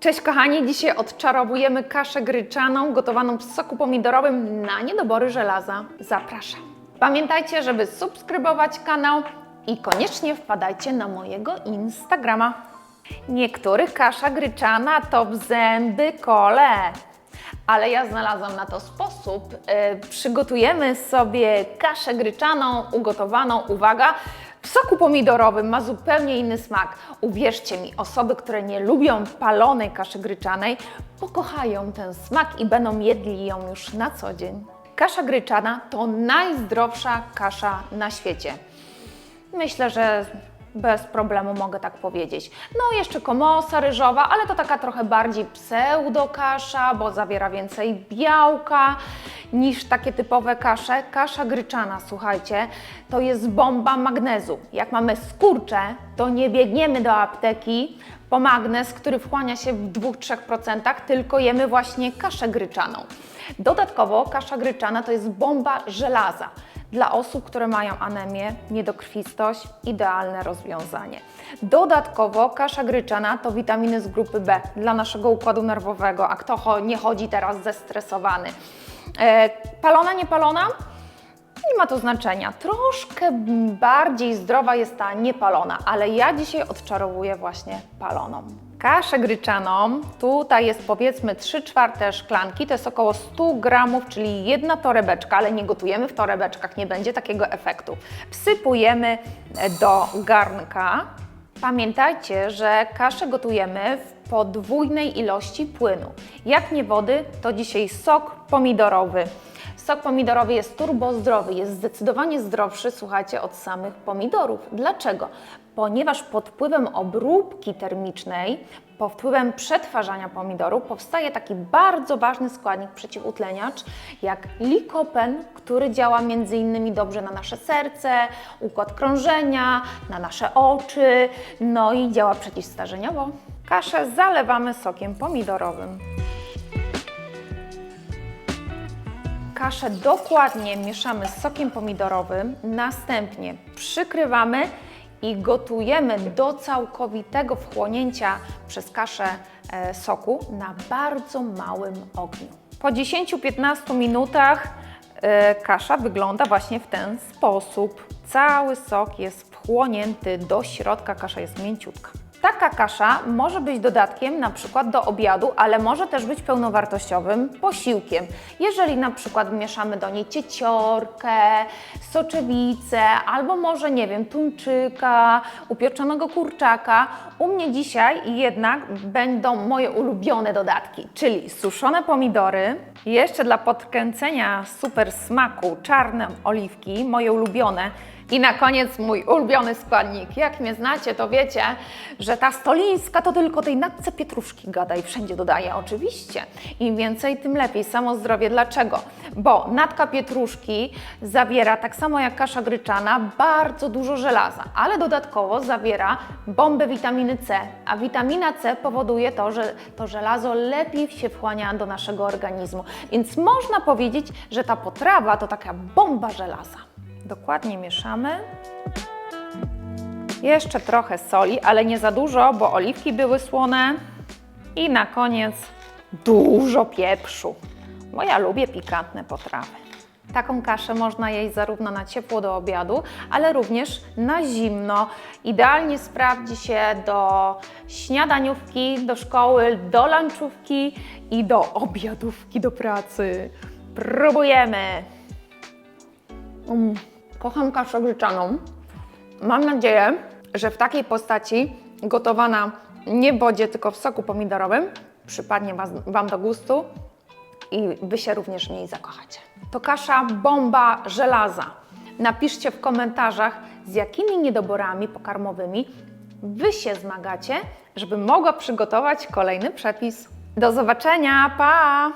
Cześć kochani, dzisiaj odczarowujemy kaszę gryczaną gotowaną w soku pomidorowym na niedobory żelaza. Zapraszam. Pamiętajcie, żeby subskrybować kanał i koniecznie wpadajcie na mojego Instagrama. Niektórych kasza gryczana to w zęby kole, ale ja znalazłam na to sposób. Yy, przygotujemy sobie kaszę gryczaną, ugotowaną, uwaga, soku pomidorowym ma zupełnie inny smak. Uwierzcie mi, osoby, które nie lubią palonej kaszy gryczanej, pokochają ten smak i będą jedli ją już na co dzień. Kasza gryczana to najzdrowsza kasza na świecie. Myślę, że bez problemu mogę tak powiedzieć. No jeszcze komosa ryżowa, ale to taka trochę bardziej pseudokasza, bo zawiera więcej białka niż takie typowe kasze. Kasza gryczana, słuchajcie, to jest bomba magnezu. Jak mamy skurcze, to nie biegniemy do apteki po magnez, który wchłania się w 2-3%, tylko jemy właśnie kaszę gryczaną. Dodatkowo kasza gryczana to jest bomba żelaza. Dla osób, które mają anemię, niedokrwistość, idealne rozwiązanie. Dodatkowo kasza gryczana to witaminy z grupy B dla naszego układu nerwowego, a kto nie chodzi teraz zestresowany. E, palona, nie palona? Nie ma to znaczenia. Troszkę bardziej zdrowa jest ta niepalona, ale ja dzisiaj odczarowuję właśnie paloną. Kaszę gryczaną, tutaj jest powiedzmy 3 czwarte szklanki, to jest około 100 gramów, czyli jedna torebeczka, ale nie gotujemy w torebeczkach, nie będzie takiego efektu. Wsypujemy do garnka. Pamiętajcie, że kaszę gotujemy w podwójnej ilości płynu. Jak nie wody, to dzisiaj sok pomidorowy. Sok pomidorowy jest turbozdrowy, jest zdecydowanie zdrowszy, słuchajcie, od samych pomidorów. Dlaczego? Ponieważ pod wpływem obróbki termicznej, pod wpływem przetwarzania pomidorów powstaje taki bardzo ważny składnik przeciwutleniacz jak likopen, który działa m.in. dobrze na nasze serce, układ krążenia, na nasze oczy, no i działa przeciwstarzeniowo. Kaszę zalewamy sokiem pomidorowym. Kaszę dokładnie mieszamy z sokiem pomidorowym, następnie przykrywamy i gotujemy do całkowitego wchłonięcia przez kaszę e, soku na bardzo małym ogniu. Po 10-15 minutach e, kasza wygląda właśnie w ten sposób. Cały sok jest wchłonięty do środka, kasza jest mięciutka. Taka kasza może być dodatkiem na przykład do obiadu, ale może też być pełnowartościowym posiłkiem. Jeżeli na przykład mieszamy do niej cieciorkę, soczewicę albo może, nie wiem, tuńczyka, upieczonego kurczaka, u mnie dzisiaj jednak będą moje ulubione dodatki, czyli suszone pomidory, jeszcze dla podkręcenia super smaku czarne oliwki, moje ulubione, i na koniec mój ulubiony składnik. Jak mnie znacie, to wiecie, że ta stolińska to tylko tej natce pietruszki gada i wszędzie dodaję oczywiście. Im więcej, tym lepiej. Samo zdrowie. Dlaczego? Bo natka pietruszki zawiera, tak samo jak kasza gryczana, bardzo dużo żelaza, ale dodatkowo zawiera bombę witaminy C, a witamina C powoduje to, że to żelazo lepiej się wchłania do naszego organizmu. Więc można powiedzieć, że ta potrawa to taka bomba żelaza. Dokładnie mieszamy. Jeszcze trochę soli, ale nie za dużo, bo oliwki były słone. I na koniec dużo pieprzu, bo ja lubię pikantne potrawy. Taką kaszę można jeść zarówno na ciepło do obiadu, ale również na zimno. Idealnie sprawdzi się do śniadaniówki, do szkoły, do lunchówki i do obiadówki do pracy. Próbujemy! Mm, kocham kaszę gryczaną. Mam nadzieję, że w takiej postaci, gotowana nie w wodzie, tylko w soku pomidorowym, przypadnie Wam do gustu i Wy się również w niej zakochacie. To kasza bomba żelaza. Napiszcie w komentarzach, z jakimi niedoborami pokarmowymi Wy się zmagacie, żeby mogła przygotować kolejny przepis. Do zobaczenia, pa!